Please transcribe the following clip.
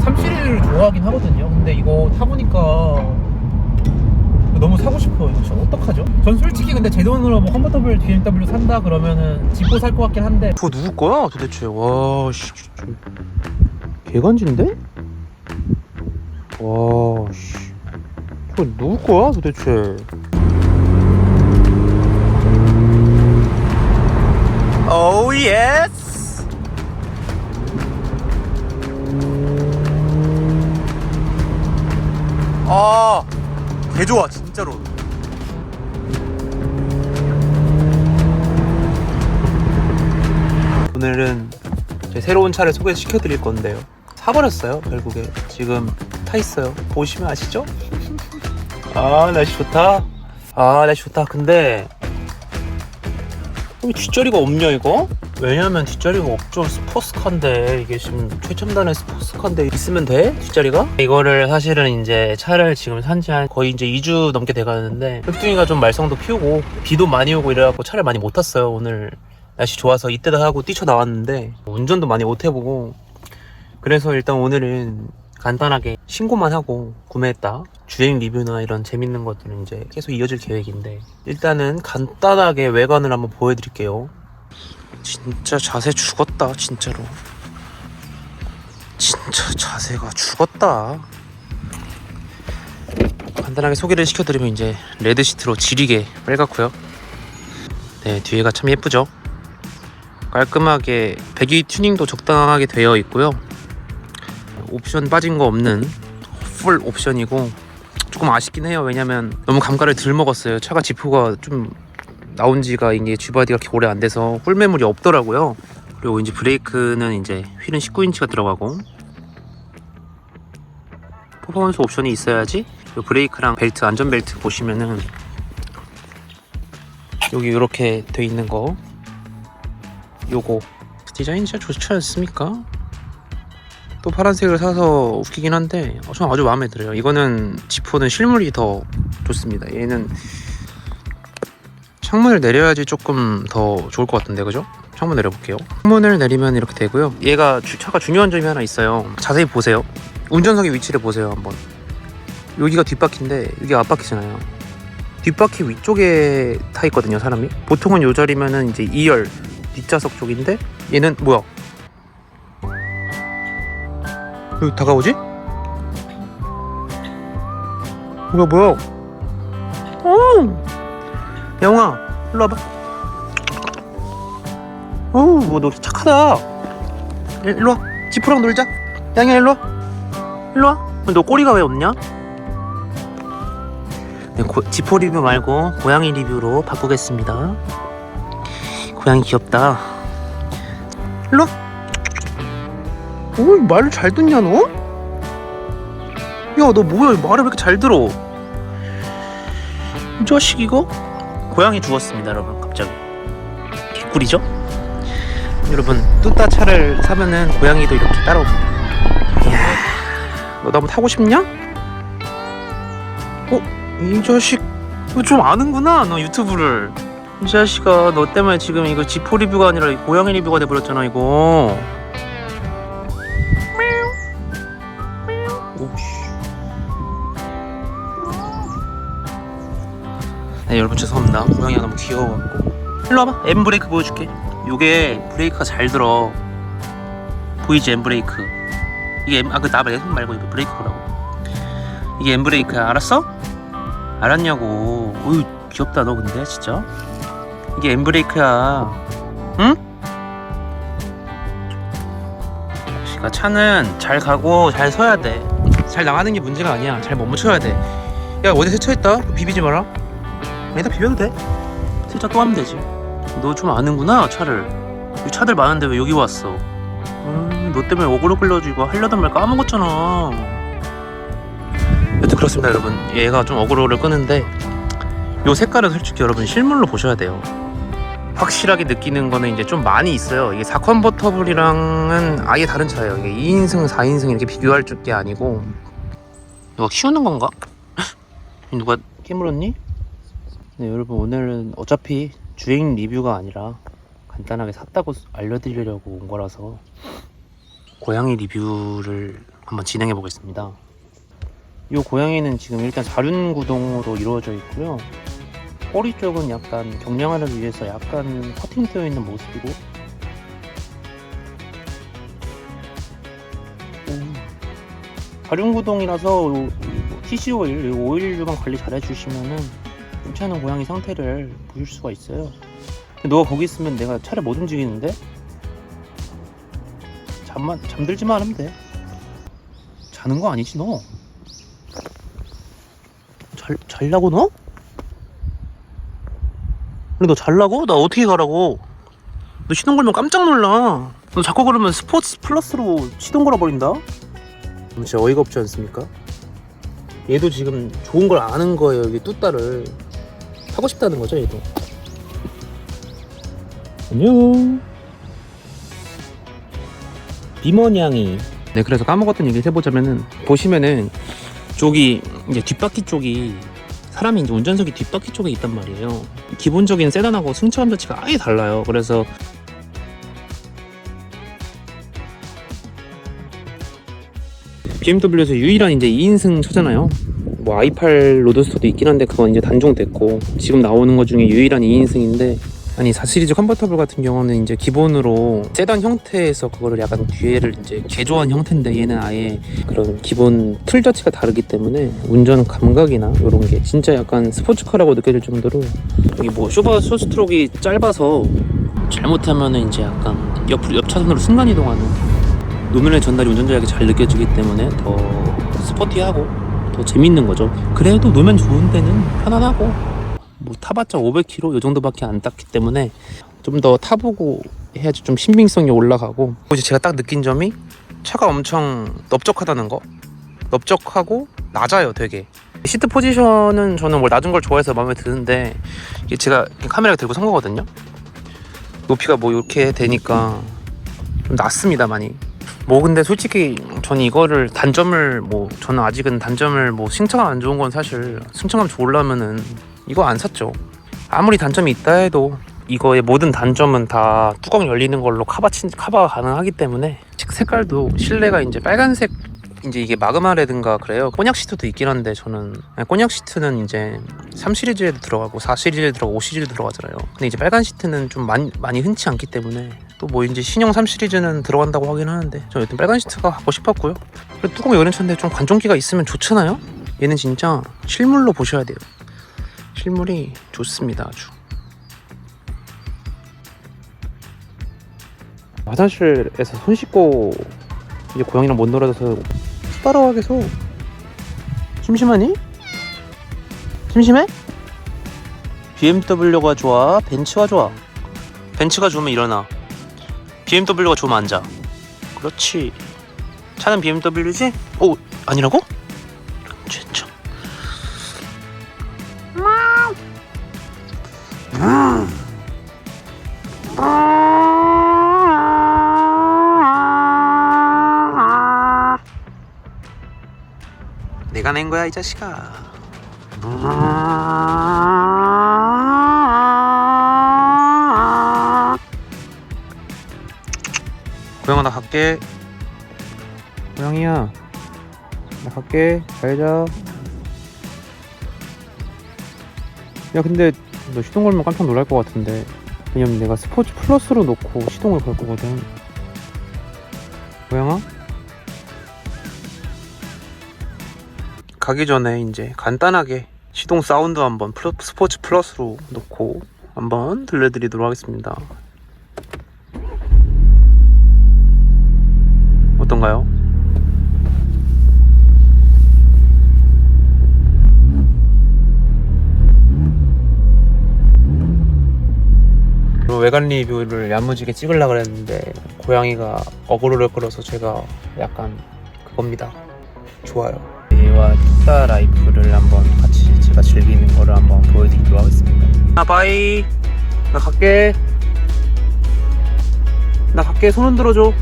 진짜 3 시리즈를 좋아하긴 하거든요. 근데 이거 타보니까 너무 사고 싶어요. 이거 진짜 어떡하죠? 전 솔직히 근데 제 돈으로 뭐 컨버터블 BMW 산다 그러면은 지포 살 것 같긴 한데 그거 누구 거야 도대체 와 씨 좀 개간지인데? 와 씨 그거 누구 거야 도대체 오우 예스 아 개 좋아 진짜로 오늘은 제 새로운 차를 소개시켜 드릴 건데요. 사버렸어요, 결국에. 지금 타 있어요. 보시면 아시죠? 아, 날씨 좋다. 아, 날씨 좋다. 근데, 왜 뒷자리가 없냐, 이거? 왜냐면 뒷자리가 없죠. 스포츠카인데, 이게 지금 최첨단의 스포츠카인데 있으면 돼? 뒷자리가? 이거를 사실은 이제 차를 지금 산지 한 거의 이제 2주 넘게 돼가는데, 흑둥이가 좀 말썽도 피우고, 비도 많이 오고 이래갖고 차를 많이 못 탔어요, 오늘. 날씨 좋아서 이때다 하고 뛰쳐나왔는데 운전도 많이 못 해보고 그래서 일단 오늘은 간단하게 신고만 하고 구매했다 주행 리뷰나 이런 재밌는 것들은 이제 계속 이어질 계획인데 일단은 간단하게 외관을 한번 보여드릴게요 진짜 자세 죽었다 진짜로 진짜 자세가 죽었다 간단하게 소개를 시켜드리면 이제 레드 시트로 지리게 빨갛고요 네 뒤에가 참 예쁘죠 깔끔하게 배기 튜닝도 적당하게 되어 있고요. 옵션 빠진 거 없는 풀 옵션이고 조금 아쉽긴 해요. 왜냐면 너무 감가를 덜 먹었어요. 차가 지프가 좀 나온 지가 이게 G바디가 그렇게 오래 안 돼서 꿀매물이 없더라고요. 그리고 이제 브레이크는 이제 휠은 19인치가 들어가고 퍼포먼스 옵션이 있어야지 그리고 브레이크랑 벨트 안전벨트 보시면은 여기 이렇게 돼 있는 거 요거 디자인 진짜 좋지 않습니까? 또 파란색을 사서 웃기긴 한데 어, 저는 아주 마음에 들어요 이거는 지포는 실물이 더 좋습니다 얘는 창문을 내려야지 조금 더 좋을 것 같은데 그죠? 창문 내려볼게요 창문을 내리면 이렇게 되고요 얘가 주- 차가 중요한 점이 하나 있어요 자세히 보세요 운전석의 위치를 보세요 한번 여기가 뒷바퀴인데 여기 앞바퀴잖아요 뒷바퀴 위쪽에 타 있거든요 사람이 보통은 요 자리면은 이제 2열 뒷좌석 쪽인데 얘는 뭐야? 여기 다가오지? 뭐야 뭐야? 어! 영아 일로 와봐. 어우 뭐 너 착하다. 일- 일로 와. 지프랑 놀자. 양이야 일로 와. 일로 와. 너 꼬리가 왜 없냐? 네, 고, 지포 리뷰 말고 고양이 리뷰로 바꾸겠습니다. 고양이 귀엽다. 일로 와. 오, 말을 잘 듣냐 너? 야, 너 뭐야? 말을 왜 이렇게 잘 들어? 이 자식 이거? 고양이 죽었습니다, 여러분. 갑자기. 개꿀이죠? 여러분, 뚜따 차를 사면은 고양이도 이렇게 따라옵니다. 이야, 너도 한번 타고 싶냐? 어, 이 자식, 너 좀 아는구나, 너 유튜브를. 이 자식아 너 때문에 지금 이거 지포 리뷰가 아니라 고양이 리뷰가 돼버렸잖아 이거 네 여러분 죄송합니다 고양이가 너무 귀여워갖고 일로 와봐 엠 브레이크 보여줄게 요게 브레이크가 잘 들어 보이지 엠 브레이크 이게 엠, 아그 나 말고 말고 이거 브레이크 보라고 이게 엠 브레이크야 알았어? 알았냐고 어이 귀엽다 너 근데 진짜 이게 엠 브레이크야. 응? 그러니까 차는 잘 가고 잘 서야 돼. 잘 나가는 게 문제가 아니야. 잘 멈춰야 돼. 야 어디 세차했다? 비비지 마라. 아니다 비벼도 돼. 세차 또 하면 되지. 너 좀 아는구나 차를. 여기 차들 많은데 왜 여기 왔어? 음, 너 때문에 어그로 끌려지고 하려던 말 까먹었잖아. 여튼 그렇습니다 여러분. 얘가 좀 어그로를 끄는데 요 색깔은 솔직히 여러분 실물로 보셔야 돼요. 확실하게 느끼는 거는 이제 좀 많이 있어요. 이게 4컨버터블이랑은 아예 다른 차예요. 이게 2인승, 4인승 이렇게 비교할 게 아니고 누가 키우는 건가? 누가 깨물었니? 네 여러분 오늘은 어차피 주행 리뷰가 아니라 간단하게 샀다고 알려드리려고 온 거라서 고양이 리뷰를 한번 진행해 보겠습니다. 이 고양이는 지금 일단 사륜 구동으로 이루어져 있고요. 꼬리 쪽은 약간 경량화를 위해서 약간 커팅되어 있는 모습이고 음. 사륜 구동이라서 TC 오일, 오일류만 관리 잘 해주시면은 괜찮은 고양이 상태를 보실 수가 있어요. 너가 거기 있으면 내가 차를 못 움직이는데 잠만 잠들지만 하면 돼. 자는 거 아니지 너? 잘 잘라고 너? 근데 너 잘라고? 나 어떻게 가라고? 너 시동 걸면 깜짝 놀라. 너 자꾸 그러면 스포츠 플러스로 시동 걸어 버린다. 진짜 어이가 없지 않습니까? 얘도 지금 좋은 걸 아는 거예요. 이게 뚜따를 타고 싶다는 거죠, 얘도. 안녕. 비머냥이. 네, 그래서 까먹었던 얘기 해보자면은 보시면은 쪽이 이제 뒷바퀴 쪽이 사람이 이제 운전석이 뒷바퀴 쪽에 있단 말이에요. 기본적인 세단하고 승차감 자체가 아예 달라요. 그래서 BMW에서 유일한 이제 2인승 차잖아요. 뭐 i8 로드스터도 있긴 한데 그건 이제 단종됐고 지금 나오는 것 중에 유일한 2인승인데 아니 4시리즈 컨버터블 같은 경우는 이제 기본으로 세단 형태에서 그거를 약간 뒤에를 이제 개조한 형태인데 얘는 아예 그런 기본 틀 자체가 다르기 때문에 운전 감각이나 이런 게 진짜 약간 스포츠카라고 느껴질 정도로 여기 뭐 쇼바 쇼스트로크가 짧아서 잘못하면은 이제 약간 옆으로 옆 차선으로 순간 이동하는 노면의 전달이 운전자에게 잘 느껴지기 때문에 더 스포티하고 더 재밌는 거죠. 그래도 노면 좋은 데는 편안하고 뭐 타봤자 500km 이 정도밖에 안 탔기 때문에 좀 더 타보고 해야지 좀 신빙성이 올라가고. 이제 제가 딱 느낀 점이 차가 엄청 넓적하다는 거? 넓적하고 낮아요 되게. 시트 포지션은 저는 뭐 낮은 걸 좋아해서 마음에 드는데 이게 제가 카메라 들고 선 거거든요. 높이가 뭐 이렇게 되니까 좀 낮습니다 많이 뭐 근데 솔직히 저는 이거를 단점을 뭐 저는 아직은 단점을 뭐 승차감 안 좋은 건 사실 승차감 좋으려면은 이거 안 샀죠. 아무리 단점이 있다 해도 이거의 모든 단점은 다 뚜껑 열리는 걸로 카바 친 카바가 가능하기 때문에 색- 색깔도 실내가 이제 빨간색 이제 이게 마그마라든가 그래요? 꼬냑 시트도 있긴 한데 저는 아니, 꼬냑 시트는 이제 3 시리즈에도 들어가고 4 시리즈에 들어가고 5 시리즈 들어가잖아요. 근데 이제 빨간 시트는 좀 많이, 많이 흔치 않기 때문에 또 뭐 이제 신형 3 시리즈는 들어간다고 하긴 하는데 저 여튼 빨간 시트가 갖고 싶었고요 그리고 뚜껑 여는 차인데 좀 관종기가 있으면 좋잖아요 얘는 진짜 실물로 보셔야 돼요 실물이 좋습니다 아주 화장실에서 손 씻고 이제 고양이랑 못 놀아서 따라가겠어 심심하니? 심심해? BMW가 좋아? 벤츠가 좋아? 벤츠가 좋으면 일어나 BMW가 좋으면 앉아 그렇지 차는 BMW지? 오 아니라고? 진짜 내가 낸 거야 이 자식아 고양아 나 갈게. 고양이야. 나 갈게. 잘자. 야 근데 너 시동 걸면 깜짝 놀랄 것 같은데. 왜냐면 내가 스포츠 플러스로 놓고 시동을 걸 거거든. 고양아? 가기 전에 이제 간단하게 시동 사운드 한번 플러- 스포츠 플러스로 놓고 한번 들려드리도록 하겠습니다. 외관 리뷰를 야무지게 찍으려고 그랬는데 고양이가 어그로를 끌어서 제가 약간 그겁니다. 좋아요. 얘와 투타 라이프를 한번 같이 제가 즐기는 거를 한번 보여드리도록 하겠습니다. 아 바이. 나 갈게. 나 갈게. 손 흔들어줘.